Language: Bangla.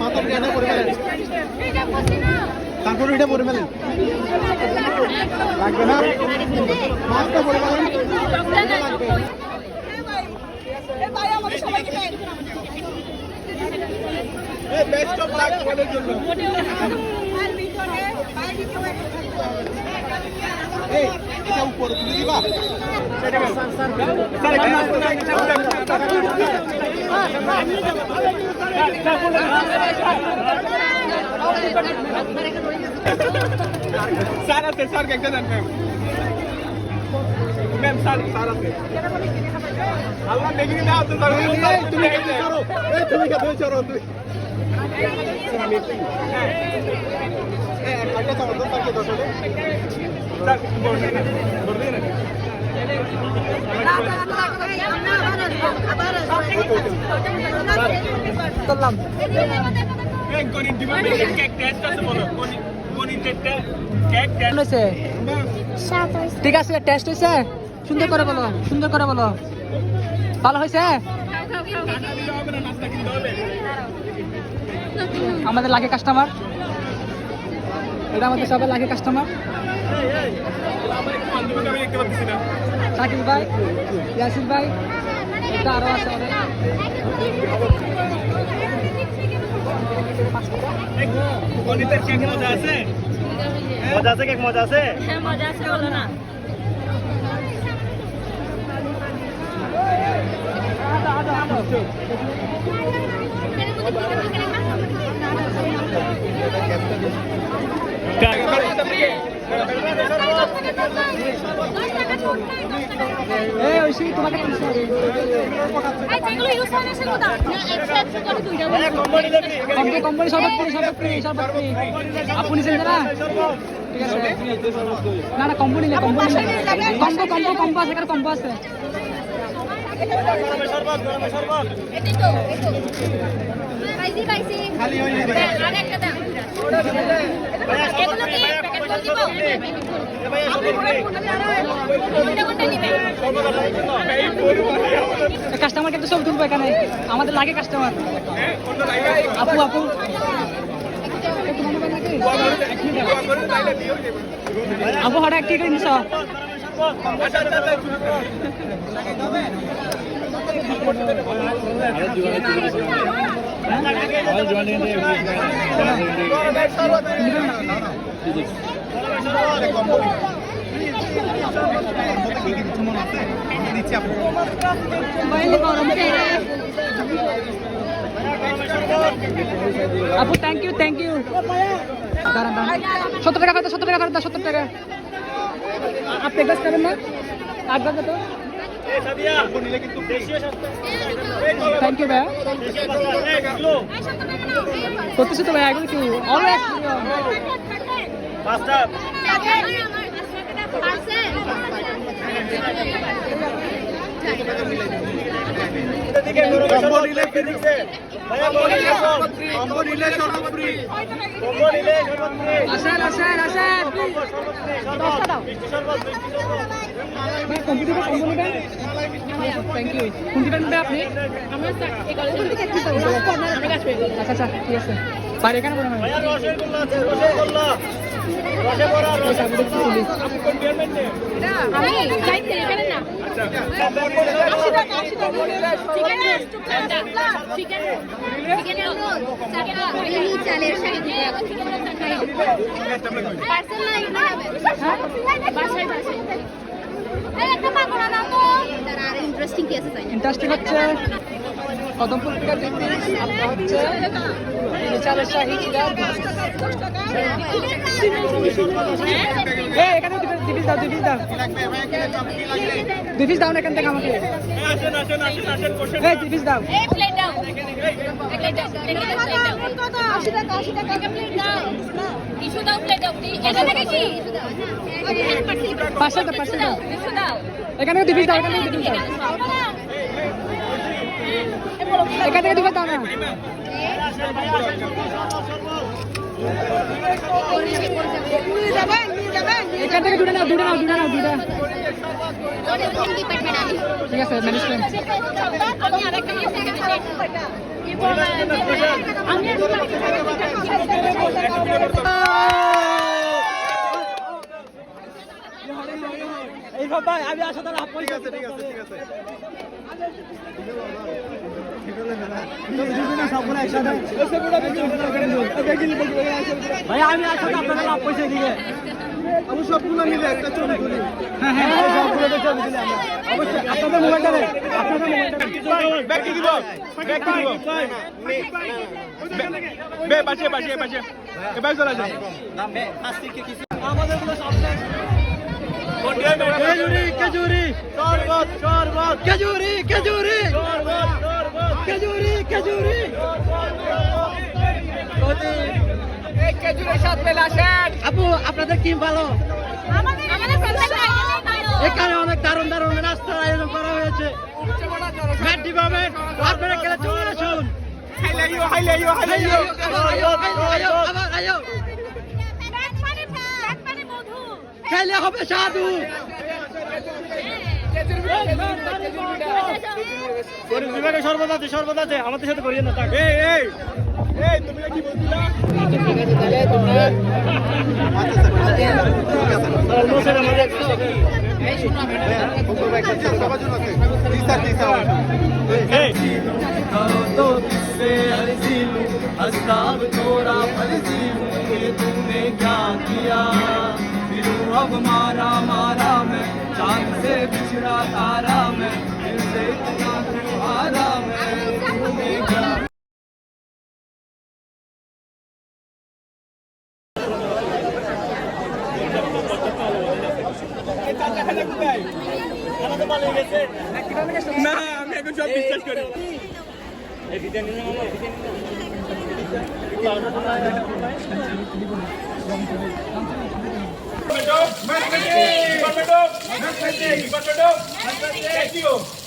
মাথার গেটটা পরে ফেলেন তারপর এটা পরে ফেলেন লাগবে না মাস্কটা পরে বেস্ট অফ লাক বলার জন্য এই এটা উপরে তুলে দিবা স্যার আছে স্যার একটা দেন ম্যাম ম্যাম স্যার স্যার আছে আল্লাহ দেখি না তো তুমি কেটে চড়ো এই তুমি কেটে চড়ো তুমি ঠিক আছে টেস্ট হয়েছে সুন্দর করে বলো সুন্দর করে বলো। ভালো হয়েছে আমাদের লাগে কাস্টমার এটা আমাদের সবাই লাগে কাস্টমার শাকিল ভাই ইয়াসির ভাই এটা আরও আছে মজা আছে মজা আছে কেক মজা আছে। হ্যাঁ মজা আছে না। কম্পনি শরবত ফ্রি শরবত ফ্রি শরবত ফ্রি আপনি চিনতে না ঠিক আছে না না কোম্পানি কোম্পানি আছে। কাস্টমার কিন্তু সব তুলবো এখানে। আমাদের লাগে কাস্টমার আপু আপু। একটু মনে করেন হঠাৎ কি করে আপনি আপু থ্যাংক ইউ থ্যাংক ইউ সত্তর টাকা সত্তর টাকা সত্তর টাকা। আপনি গ্লাস খাবেন না আট গ্লাস তো থ্যাংক ইউ ভাইয়া করতেছি তো ভাইয়া এগুলো কি কম্বো আচ্ছা আচ্ছা ঠিক আছে বাইরে এখানে চালের ইন্টারেস্টিং হচ্ছে কদমপুর আপনার হচ্ছে চালের শাহি এখানে দুই পিস দাও দুই পিস দাও। দুই পিস দাও না এখান থেকে আমাকে। দুই পিস দাও। এই প্লেট দাও। প্লেট দাও প্লেট দাও। প্লেট দাও 80 টাকা 80 টাকা প্লেট দাও টিস্যু দাও। প্লেট দাও এটা থেকে কি? পাঁচশো দাও পাঁচশো দাও। টিস্যু দাও। এখানে দুই পিস দাও এখানে এখান থেকে দাও না এখান থেকে দুটো নাও দুটো নাও দুটো নাও দুটো ঠিক আছে আমি আরেকটা এই ভাই আমি আসা তাহলে ঠিক আছে ঠিক আছে ঠিক আছে। ভাই আমি আসা আপনাদের লাভ পয়সা দিকে। আমি সবগুলো মিলে একটা ছবি তুলি। হ্যাঁ হ্যাঁ। সবগুলো ছবি দিলে আমরা। অবশ্যই আপনাদের মোবাইলটা দেন। আপনাদের মোবাইলটা ব্যাগ কি দিব? ব্যাগ কি দিব? বে পাশে পাশে পাশে এ চলে আসেন আমাদেরগুলো সব খেজুরি খেজুরি শরবত শরবত খেজুরি খেজুরি শরবত খেজুরি খেজুরি। আপু আপনাদের কি ভালো? এখানে অনেক দারুণ দারুণ নাস্তার আয়োজন করা হয়েছে। আপনারা চলে আসুন। খেলে হবে সাধু। বিভাগে সর্বদা আছে সর্বদা আছে আমাদের সাথে করিয়ে না থাক এই এই এই তুমি কি বলছিলা এই तो किससे अर्जी लूं अस्ताब तोरा फर्जी हूँ कि तूने क्या किया फिरूं अब मारा मारा मैं चांद से बिछड़ा तारा मैं दिल से इतना क्यों हारा मैं तूने क्या না আমি এখন সব বিশ্বাস করি Department of Mathematics. Department of Mathematics. Department of Mathematics.